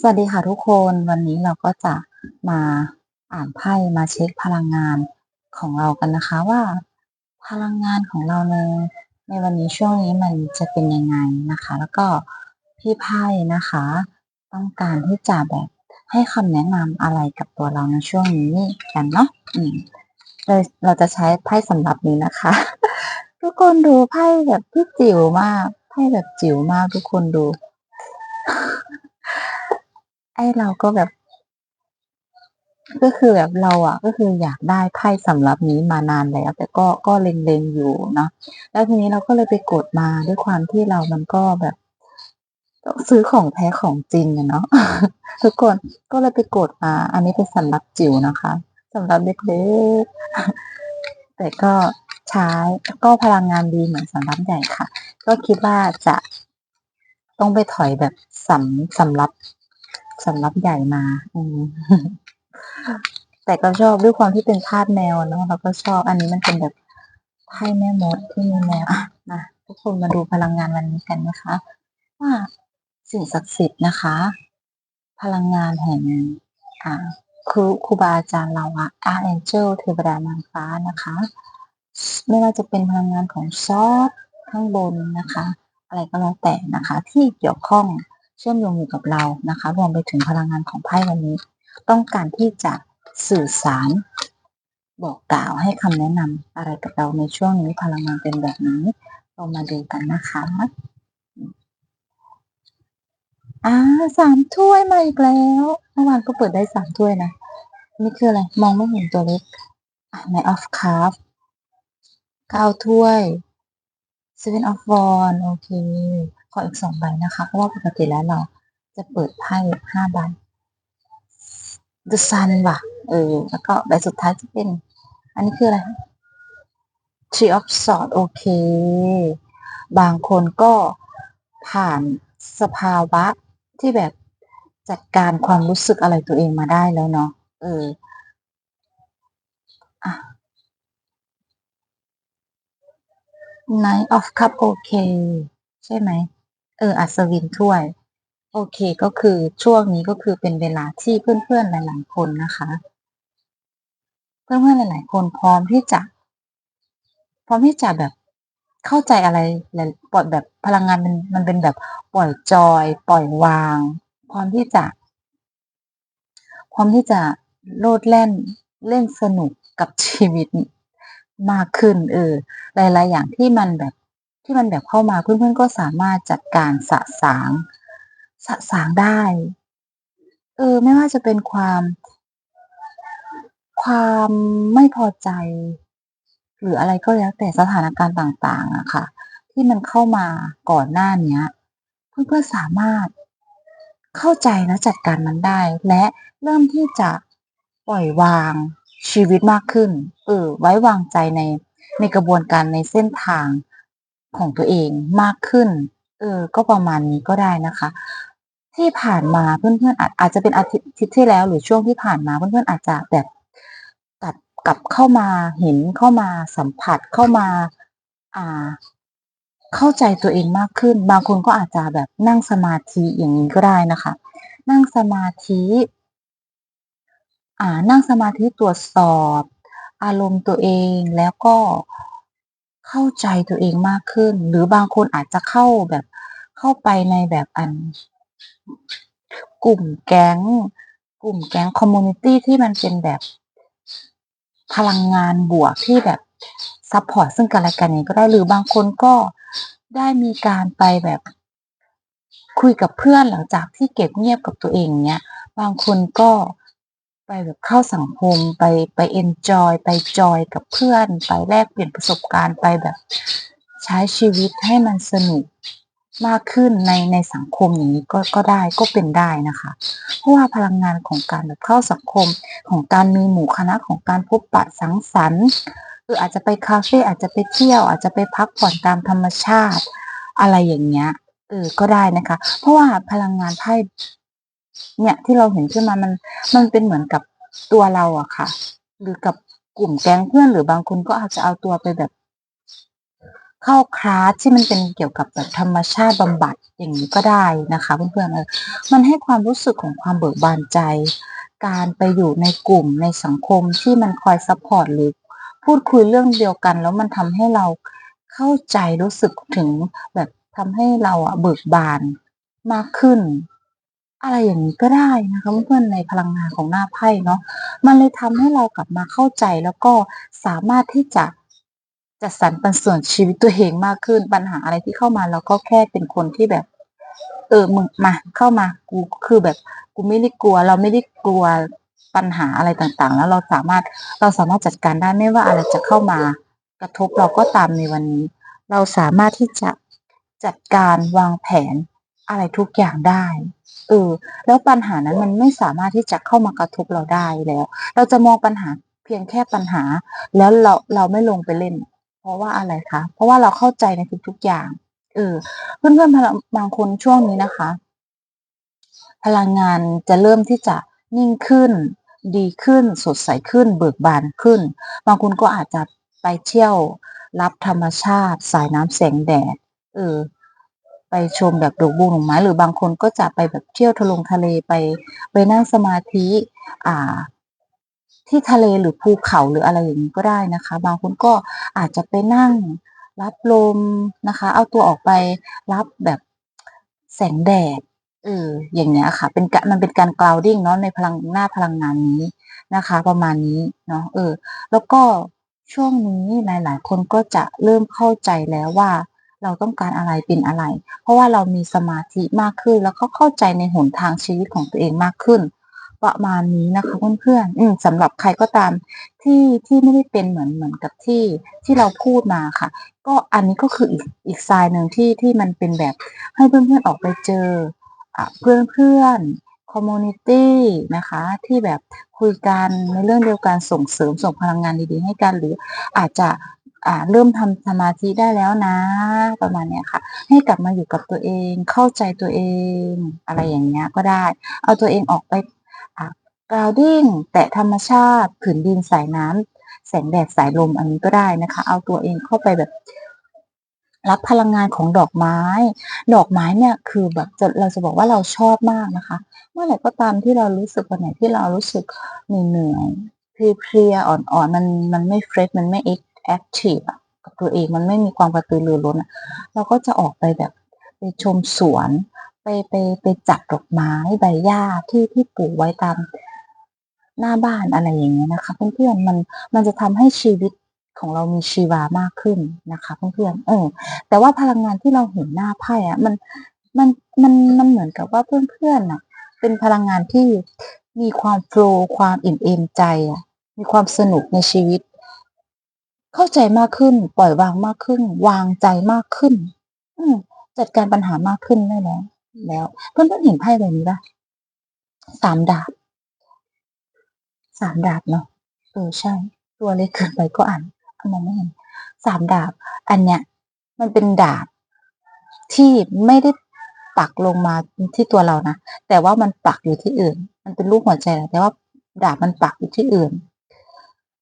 สวัสดีค่ะทุกคนวันนี้เราก็จะมาอ่านไพ่มาเช็คพลังงานของเรากันนะคะว่า พลังงานของเราในในวันนี้ช่วงนี้มันจะเป็นยังไงนะคะ แล้วก็พี่ไพ่นะคะ ต้องการที่จะแบบให้คำแนะนำอะไรกับตัวเราในช่วงนี้กันเนาะอืมเราเราจะใช้ไพ่สำหรับนี้นะคะ ทุกคนดูไพ่แบบที่จิ๋วมากไพ่แบบจิ๋วมากทุกคนดู ไอ้เราก็แบบ ก็คือแบบเราอะก็คืออยากได้ไพ่สำหรับนี้มานานแล้ว แต่ก็ก็เล็งๆอยู่เนาะแล้วทีนี้เราก็เลยไปกดมาด้วยความที่เรามันก็แบบต้องซื้อของแท้ของจริงอะเนาะทุกคนก็เลยไปกดมา อันนี้เป็นสำหรับจิ๋วนะคะสำหรับเด็กๆแต่ก็ใช้ก็พลังงานดีเหมือนสำรับใหญ่ค่ะ ก็คิดว่าจะต้องไปถอยแบบสำสำรับ สำรับใหญ่มาอแต่ก็ชอบด้วยความที่เป็นทาสแมวเนาะเราก็ชอบอันนี้มันเป็นแบบไพ่แม่มดที่มีแมวอะนะทุกคนมาดูพลังงานวันนี้กันนะคะ ว่าสิ่งศักดิ์สิทธิ์นะคะ พลังงานแห่งอ่าครูครูบาอาจารย์เราอะอาร์เอนเจลเทวดานางฟ้านะคะ ไม่ว่าจะเป็นพลังงานของซอฟข้างบนนะคะ อะไรก็แล้วแต่นะคะ ที่เกี่ยวข้อง เชื่อมโยงอยู่กับเรานะคะ รวมไปถึงพลังงานของไพ่วันนี้ ต้องการที่จะสื่อสารบอกกล่าวให้คำแนะนำอะไรกับเราในช่วงนี้พลังงานเป็นแบบนี้เรามาดูกันนะคะอ่าสามถ้วยมาอีกแล้วเมื่อวานก็เปิดได้สามถ้วยนะนี่คืออะไร มองไม่เห็นตัวเล็กใน of cup เก้าถ้วย seven of wands โอเค ออีกสองใบนะคะ เพราะว่าปกติแล้วเราจะเปิดไพ่ห้าใบ the sun ว่ะ เออ แล้วก็ใบสุดท้ายจะเป็น อันนี้คืออะไร tree of swords โอเค บางคนก็ผ่านสภาวะที่แบบจัดการความรู้สึกอะไรตัวเองมาได้แล้วเนาะ เอออะ Knight of Cup โอเค ใช่ไหม เอออัศวินถ้วย โอเคก็คือช่วงนี้ก็คือเป็นเวลาที่เพื่อนๆหลาย ๆ คนนะคะ เพื่อนๆหลาย ๆ คนพร้อมที่จะ พร้อมที่จะแบบเข้าใจอะไรหลยปล่อยแบบพลังงานมันมันเป็นแบบปล่อยจอย ปล่อยวาง พร้อมที่จะ พร้อมที่จะโลดแล่นเล่นสนุกกับชีวิตมากขึ้นเออหลายๆอย่างที่มันแบบ ที่มันแบบเข้ามาเพื่อนๆก็สามารถจัดการสะสาง สะสางได้ เออ ไม่ว่าจะเป็นความ ความไม่พอใจ หรืออะไรก็แล้วแต่สถานการณ์ต่าง ๆอะค่ะ ที่มันเข้ามาก่อนหน้านี้เพื่อนๆสามารถเข้าใจและจัดการมันได้ และเริ่มที่จะปล่อยวางชีวิตมากขึ้น เออ ไว้วางใจในในกระบวนการในเส้นทาง ของตัวเองมากขึ้น เออ ก็ประมาณนี้ก็ได้นะคะ ที่ผ่านมาเพื่อนๆอาจอาจจะเป็นอาทิตย์ที่แล้ว หรือช่วงที่ผ่านมาเพื่อนๆอาจจะแบบกลับกลับเข้ามาเห็นเข้ามาสัมผัสเข้ามา อ่า เข้าใจตัวเองมากขึ้น บางคนก็อาจจะแบบนั่งสมาธิอย่างงี้ก็ได้นะคะ นั่งสมาธิ อ่า นั่งสมาธิตรวจสอบ อารมณ์ตัวเองแล้วก็ เข้าใจตัวเองมากขึ้น หรือบางคนอาจจะเข้าแบบเข้าไปในแบบอัน กลุ่มแก๊ง กลุ่มแก๊งคอมมิวนิตี้ที่มันเป็นแบบพลังงานบวกที่แบบซัปพอร์ตซึ่งกันและกันอย่างงี้ก็ได้หรือบางคนก็ได้มีการไปแบบคุยกับเพื่อนหลังจากที่เก็บเงียบกับตัวเองเงี้ย บางคนก็ ไปแบบเข้าสังคมไปไปเอนจอยไปจอยกับเพื่อน ไปแลกเปลี่ยนประสบการณ์ไปแบบใช้ชีวิตให้มันสนุกมากขึ้นในในสังคมอย่างงี้ก็ก็ได้ก็เป็นได้นะคะ เพราะว่าพลังงานของการแบบเข้าสังคมของการมีหมู่คณะของการพบปะสังสรรค์เอออาจจะไปคาเฟ่อาจจะไปเที่ยว อาจจะไปพักผ่อนตามธรรมชาติ อะไรอย่างเงี้ยเออก็ได้นะคะ เพราะว่าพลังงานไพ่ เนี่ยที่เราเห็นขึ้นมามันมันเป็นเหมือนกับตัวเราอะค่ะ หรือกับกลุ่มแก๊งเพื่อนหรือบางคนก็อาจจะเอาตัวไปแบบ เข้าคลาสที่มันเป็นเกี่ยวกับแบบธรรมชาติบำบัดอย่างนี้ก็ได้นะคะเพื่อนๆเออมันให้ความรู้สึกของความเบิกบานใจ การไปอยู่ในกลุ่มในสังคมที่มันคอยซัพพอร์ตหรือพูดคุยเรื่องเดียวกัน แล้วมันทำให้เราเข้าใจรู้สึกถึงแบบทำให้เราอะเบิกบานมากขึ้น อะไรอย่างนี้ก็ได้นะคะเพื่อนๆในพลังงานของหน้าไพ่เนาะมันเลยทำให้เรากลับมาเข้าใจแล้วก็สามารถที่จะจัดสรรปันส่วนชีวิตตัวเองมากขึ้นปัญหาอะไรที่เข้ามาเราก็แค่เป็นคนที่แบบ เออมึงมาเข้ามากูคือแบบกูไม่ได้กลัว เราไม่ได้กลัวปัญหาอะไรต่างๆ แล้วเราสามารถเราสามารถจัดการได้ไม่ว่าอะไรจะเข้ามากระทบเราก็ตามในวันนี้ เราสามารถที่จะจัดการวางแผนอะไรทุกอย่างได้ เออแล้วปัญหานั้นมันไม่สามารถที่จะเข้ามากระทบเราได้แล้ว เราจะมองปัญหาเพียงแค่ปัญหา แล้วเราเราไม่ลงไปเล่น เพราะว่าอะไรคะ เพราะว่าเราเข้าใจในทุกๆอย่าง เออ เพื่อนๆพลังบางคนช่วงนี้นะคะ พลังงานจะเริ่มที่จะนิ่งขึ้น ดีขึ้น สดใสขึ้น เบิกบานขึ้น บางคนก็อาจจะไปเที่ยว รับธรรมชาติ สายน้ำแสงแดด เออ ไปชมแบบดอกบัวดอกไม้หรือบางคนก็จะไปแบบเที่ยวทะลงทะเลไป ไปนั่งสมาธิอ่า ที่ทะเลหรือภูเขาหรืออะไรอย่างนี้ก็ได้นะคะ บางคนก็อาจจะไปนั่งรับลมนะคะ เอาตัวออกไปรับแบบแสงแดดเอออย่างเงี้ยค่ะ เป็นกะมันเป็นการ grounding เนาะในพลังหน้าพลังงานนี้นะคะ ประมาณนี้เนาะเออ แล้วก็ช่วงนี้หลาย ๆ คนก็จะเริ่มเข้าใจแล้วว่า เราต้องการอะไรเป็นอะไร เพราะว่าเรามีสมาธิมากขึ้น แล้วก็เข้าใจในหนทางชีวิตของตัวเองมากขึ้น ประมาณนี้นะคะเพื่อนๆอืมสำหรับใครก็ตามที่ที่ไม่ได้เป็นเหมือนเหมือนกับที่ที่เราพูดมาค่ะ ก็อันนี้ก็คืออีกอีกทรายหนึ่งที่ที่มันเป็นแบบให้เพื่อนๆออกไปเจออเพื่อนๆคอมมูนิตี้นะคะที่แบบคุยกันในเรื่องเดียวกันส่งเสริมส่งพลังงานดีๆ ให้กัน หรืออาจจะ เริ่มทำสมาธิได้แล้วนะ ประมาณเนี้ยค่ะ ให้กลับมาอยู่กับตัวเองเข้าใจตัวเอง อะไรอย่างเงี้ยก็ได้ เอาตัวเองออกไปกราวดิ้งแตะธรรมชาติผืนดินสายน้ำแสงแดดสายลมอันนี้ก็ได้นะคะ เอาตัวเองเข้าไปแบบ รับพลังงานของดอกไม้ ดอกไม้เนี่ยคือแบบเราจะบอกว่าเราชอบมากนะคะ เมื่อไหร่ก็ตามที่เรารู้สึกวันไหนที่เรารู้สึกเหนื่อยเพลียอ่อนๆมันมันไม่เฟรชมันไม่เอก แอคทีฟอะกับตัวเองมันไม่มีความกระตือรือร้นอะเราก็จะออกไปแบบไปชมสวน ไปไปไปจับดอกไม้ใบหญ้าที่ที่ปลูกไว้ตามหน้าบ้านอะไรอย่างเงี้ยนะคะ เพื่อนๆมันมันจะทำให้ชีวิตของเรามีชีวามากขึ้นนะคะเพื่อนๆเออแต่ว่าพลังงานที่เราเห็นหน้าไพ่อะมันมันมันมันเหมือนกับว่าเพื่อนๆน่ะ เป็นพลังงานที่มีความโฟล์ความอิ่มเอมใจอะมีความสนุกในชีวิต เข้าใจมากขึ้น ปล่อยวางมากขึ้น วางใจมากขึ้น อืจัดการปัญหามากขึ้นได้แล้ว แล้ว เพื่อนๆเห็นไพ่ใบนี้ปะสามดาบสามดาบเนาะเออใช่ ตัวเล็กเกินไปก็อ่านมองไม่เห็นสามดาบ อันเนี้ยมันเป็นดาบที่ไม่ได้ปักลงมาที่ตัวเรานะแต่ว่ามันปักอยู่ที่อื่น มันเป็นรูปหัวใจนะแต่ว่าดาบมันปักอยู่ที่อื่น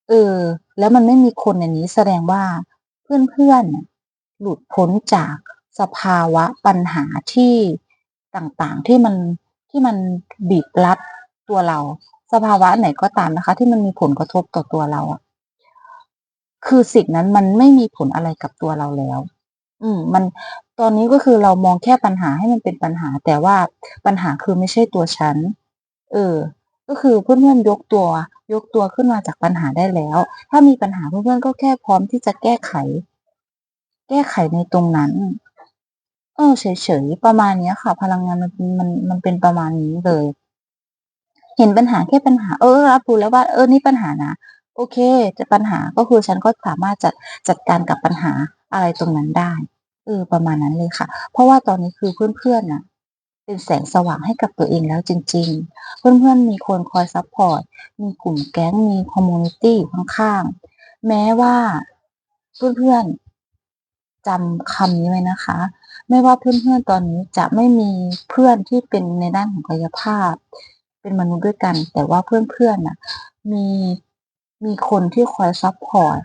เออ แล้วมันไม่มีคนในนี้แสดงว่าเพื่อนๆหลุดพ้นจากสภาวะปัญหาที่ต่างๆที่มันที่มันบีบรัดตัวเรา สภาวะไหนก็ตามนะคะ ที่มันมีผลกระทบต่อตัวเราอะคือสิ่งนั้นมันไม่มีผลอะไรกับตัวเราแล้ว อืม มันตอนนี้ก็คือเรามองแค่ปัญหาให้มันเป็นปัญหา แต่ว่าปัญหาคือไม่ใช่ตัวฉัน เออ ก็คือเพื่อนๆยกตัว ยกตัวขึ้นมาจากปัญหาได้แล้ว ถ้ามีปัญหาเพื่อนๆก็แค่พร้อมที่จะแก้ไข แก้ไขในตรงนั้น เออเฉยๆประมาณนี้ค่ะ พลังงานมันมันมันเป็นประมาณนี้เลย เห็นปัญหาแค่ปัญหา เออรับรู้แล้วว่าเออนี่ปัญหานะโอเค จะปัญหาก็คือฉันก็สามารถจัดจัดการกับปัญหาอะไรตรงนั้นได้เออประมาณนั้นเลยค่ะ เพราะว่าตอนนี้คือเพื่อนๆน่ะ เป็นแสงสว่างให้กับตัวเองแล้วจริง ๆ เพื่อนๆมีคนคอยซัปพอร์ต มีกลุ่มแก๊ง มีคอมมูนิตี้อยู่ข้างๆ แม้ว่าเพื่อนๆจำคำนี้ไว้นะคะ ไม่ว่าเพื่อนๆตอนนี้จะไม่มีเพื่อนที่เป็นในด้านของกายภาพ เป็นมนุษย์ด้วยกัน แต่ว่าเพื่อนๆน่ะ มีมีคนที่คอยซัปพอร์ต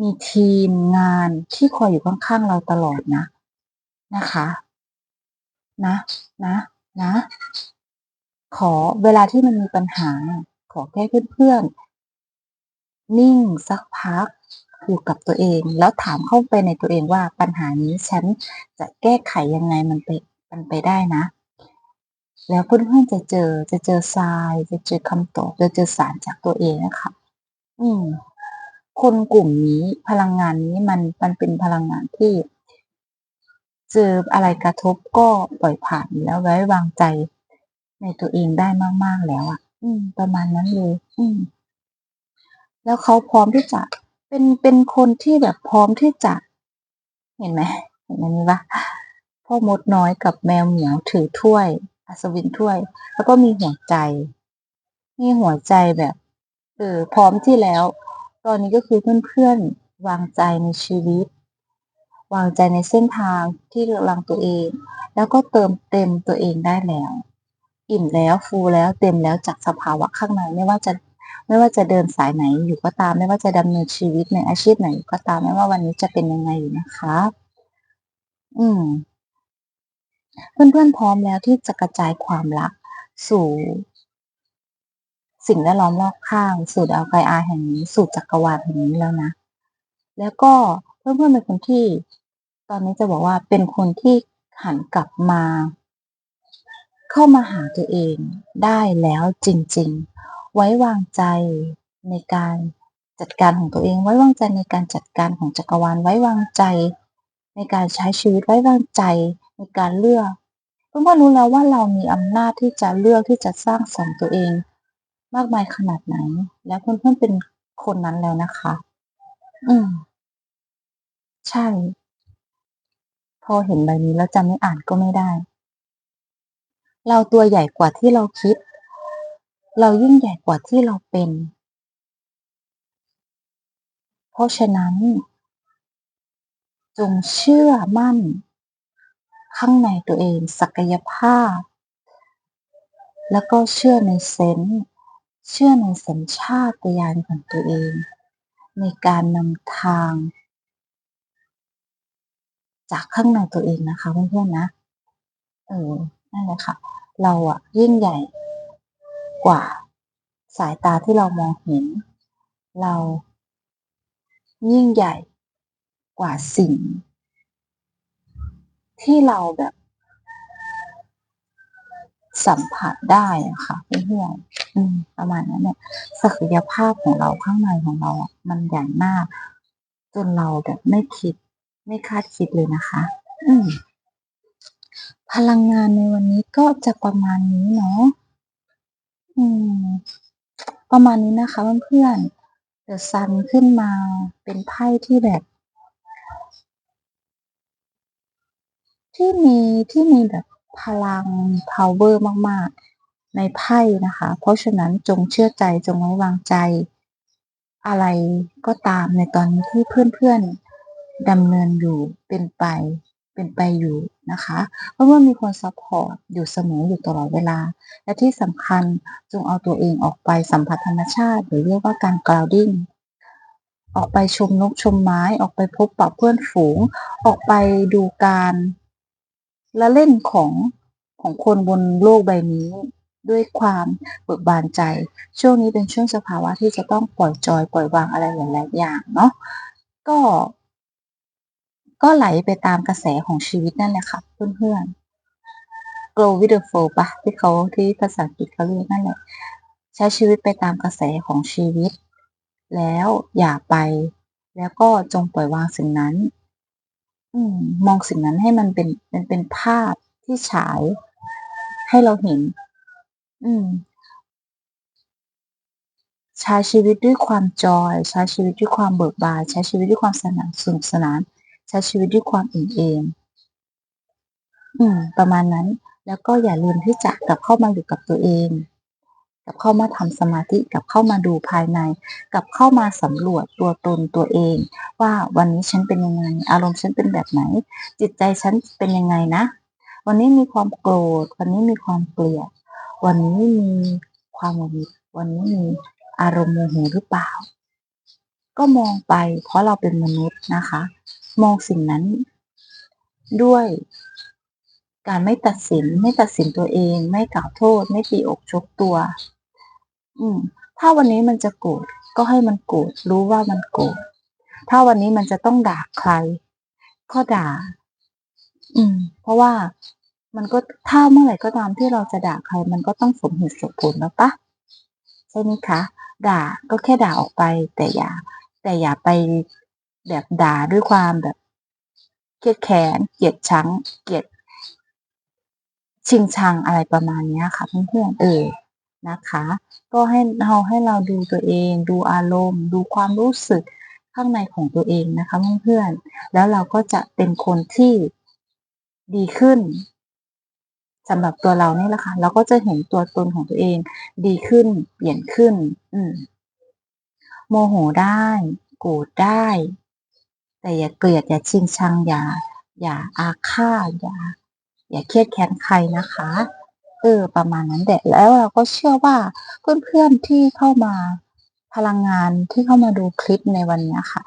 มีทีมงานที่คอยอยู่ข้างๆเราตลอดนะนะคะ นะ นะ นะ ขอเวลาที่มันมีปัญหา ขอแค่เพื่อนๆนิ่งสักพักอยู่กับตัวเอง แล้วถามเข้าไปในตัวเองว่าปัญหานี้ฉันจะแก้ไขยังไงมันไปมันไปได้นะ แล้วเพื่อนๆจะเจอจะเจอทราย จะเจอคำตอบจะเจอสารจากตัวเองนะคะอืมคนกลุ่มนี้พลังงานนี้มันมันเป็นพลังงานที่ เจออะไรกระทบก็ปล่อยผ่านแล้วไว้วางใจในตัวเองได้มากๆแล้วอะ อืม ประมาณนั้นเลย อืม แล้วเขาพร้อมที่จะเป็นเป็นคนที่แบบพร้อมที่จะ เห็นไหมเห็นอันนี้ปะพ่อมดน้อยกับแมวเหมียวถือถ้วย อัศวินถ้วย แล้วก็มีหัวใจ มีหัวใจแบบเออพร้อมที่แล้ว ตอนนี้ก็คือเพื่อนๆวางใจในชีวิต วางใจในเส้นทางที่เลือกลังตัวเอง แล้วก็เติมเต็มตัวเองได้แล้ว อิ่มแล้วฟูแล้วเต็มแล้วจากสภาวะข้างในไม่ว่าจะไม่ว่าจะเดินสายไหนอยู่ก็ตาม ไม่ว่าจะดำเนินชีวิตในอาชีพไหนก็ตามไม่ว่าวันนี้จะเป็นยังไงอยู่นะคะ อืม เพื่อนๆพร้อมแล้วที่จะกระจายความรักสู่สิ่งแวดล้อมรอบข้าง สู่ดาวไกอาแห่งนี้ สู่จักรวาลแห่งนี้แล้วนะ แล้วก็ เพื่อนๆเป็นคนที่ ตอนนี้จะบอกว่าเป็นคนที่หันกลับมา เข้ามาหาตัวเองได้แล้วจริง ๆ ไว้วางใจในการจัดการของตัวเอง ไว้วางใจในการจัดการของจักรวาลไว้วางใจ ในการใช้ชีวิตไว้วางใจในการเลือกเพื่อนๆรู้แล้วว่าเรามีอำนาจที่จะเลือกที่จะสร้างสรรค์ตัวเอง มากมายขนาดไหน แล้วเพื่อนๆเป็นคนนั้นแล้วนะคะ อืม ใช่ พอเห็นใบนี้แล้วจะไม่อ่านก็ไม่ได้ เราตัวใหญ่กว่าที่เราคิด เรายิ่งใหญ่กว่าที่เราเป็น เพราะฉะนั้น จงเชื่อมั่น ข้างในตัวเองศักยภาพ แล้วก็เชื่อในเซนส์เชื่อในสัญชาตญาณของตัวเอง ในการนำทาง จากข้างในตัวเองนะคะเพื่อนๆนะ เออนั่นแหละค่ะ เราอะยิ่งใหญ่กว่าสายตาที่เรามองเห็น เรายิ่งใหญ่กว่าสิ่ง ที่เราแบบ สัมผัสได้อะค่ะเพื่อนๆประมาณนั้นเนี่ยศักยภาพของเราข้างในของเราอะมันใหญ่มาก จนเราแบบไม่คิด ไม่คาดคิดเลยนะคะ อืมพลังงานในวันนี้ก็จะประมาณนี้เนาะอืม ประมาณนี้นะคะเพื่อนๆ The Sun ขึ้นมาเป็นไพ่ที่แบบ ที่มีที่มีแบบพลังพาวเวอร์มากๆ ในไพ่นะคะ เพราะฉะนั้นจงเชื่อใจจงไว้วางใจ อะไรก็ตามในตอนนี้ที่เพื่อนๆ ดำเนินอยู่เป็นไปเป็นไปอยู่นะคะ เพราะว่ามีคนซัพพอร์ตอยู่เสมออยู่ตลอดเวลา และที่สำคัญจงเอาตัวเองออกไปสัมผัสธรรมชาติ หรือเรียกว่าการ grounding ออกไปชมนกชมไม้ ออกไปพบปะเพื่อนฝูง ออกไปดูการละเล่นของของคนบนโลกใบนี้ด้วยความเบิกบานใจ ช่วงนี้เป็นช่วงสภาวะที่จะต้องปล่อยจอยปล่อยวางอะไรหลาย ๆ อย่างเนาะก็ ก็ไหลไปตามกระแสของชีวิตนั่นแหละค่ะเพื่อนๆ grow with the flow ปะที่เขาที่ภาษาอังกฤษเขาเรียกนั่นแหละ ใช้ชีวิตไปตามกระแสของชีวิต แล้วอย่าไป แล้วก็จงปล่อยวางสิ่งนั้น อืมมองสิ่งนั้นให้มันเป็นเป็นเป็นภาพที่ฉาย ให้เราเห็น อืมใช้ชีวิตด้วยความจอย ใช้ชีวิตด้วยความเบิกบานใช้ชีวิตด้วยความสนานสนุกสนาน ใช้ชีวิตด้วยความอิ่มเอมอืม ประมาณนั้น แล้วก็อย่าลืมที่จะกลับเข้ามาอยู่กับตัวเองกลับเข้ามาทำสมาธิกลับเข้ามาดูภายในกลับเข้ามาสำรวจตัวตนตัวเอง ว่าวันนี้ฉันเป็นยังไง อารมณ์ฉันเป็นแบบไหน จิตใจฉันเป็นยังไงนะ วันนี้มีความโกรธ วันนี้มีความเกลียด วันนี้มีความหงุดหงิดวันนี้มีอารมณ์โมโหหรือเปล่า ก็มองไปเพราะเราเป็นมนุษย์นะคะ มองสิ่งนั้น ด้วยการไม่ตัดสิน ไม่ตัดสินตัวเอง ไม่กล่าวโทษ ไม่ตีอกชกตัว อืม ถ้าวันนี้มันจะโกรธก็ให้มันโกรธรู้ว่ามันโกรธถ้าวันนี้มันจะต้องด่าใคร ก็ด่า อืม เพราะว่ามันก็ถ้าเมื่อไหร่ก็ตามที่เราจะด่าใคร มันก็ต้องสมเหตุสมผลแล้วปะใช่ไหมคะ ด่าก็แค่ด่าออกไป แต่อย่า แต่อย่าไป แบบด่าด้วยความแบบเครียดแค้นเกลียดชังเกลียดชิงชังอะไรประมาณนี้ค่ะเพื่อนๆเออนะคะ ก็ให้เราให้เราดูตัวเอง ดูอารมณ์ ดูความรู้สึกข้างในของตัวเองนะคะเพื่อนๆแล้วเราก็จะเป็นคนที่ดีขึ้นสำหรับตัวเรานี่แหละค่ะเราก็จะเห็นตัวตนของตัวเองดีขึ้น เปลี่ยนขึ้น อืมโมโหได้ โกรธได้ แต่อย่าเกลียดอย่าชิงชังอย่า อย่าอาฆาตอย่า อย่าเครียดแค้นใครนะคะเออประมาณนั้นแหละแล้วเราก็เชื่อว่าเพื่อนๆที่เข้ามาพลังงานที่เข้ามาดูคลิปในวันนี้ค่ะ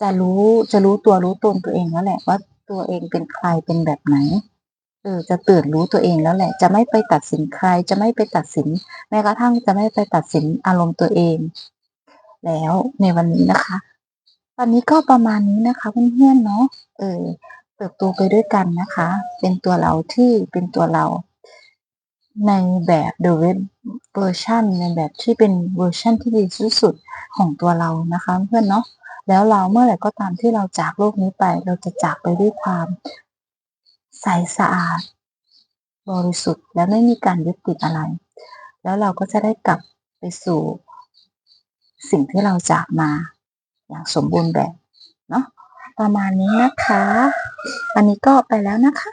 จะรู้จะรู้ตัวรู้ตนตัวเองแล้วแหละว่าตัวเองเป็นใครเป็นแบบไหนเออจะตื่นรู้ตัวเองแล้วแหละ จะไม่ไปตัดสินใครจะไม่ไปตัดสิน แม้กระทั่งจะไม่ไปตัดสินอารมณ์ตัวเอง แล้วในวันนี้นะคะ อนนี้ก็ประมาณนี้นะคะเพื่อนๆเนาะเออเติบโตไปด้วยกันนะคะ เป็นตัวเราที่เป็นตัวเรา ในแบบ the web version ในแบบที่เป็นเวอร์ชันที่ดีที่สุดของตัวเรานะคะเพื่อนเนาะแล้วเราเมื่อไหร่ก็ตามที่เราจากโลกนี้ไป เราจะจากไปด้วยความใสสะอาด บริสุทธิ์และไม่มีการยึดติดอะไร แล้วเราก็จะได้กลับไปสู่สิ่งที่เราจากมา อย่างสมบูรณ์แบบเนาะประมาณนี้นะคะ อันนี้ก็ไปแล้วนะคะ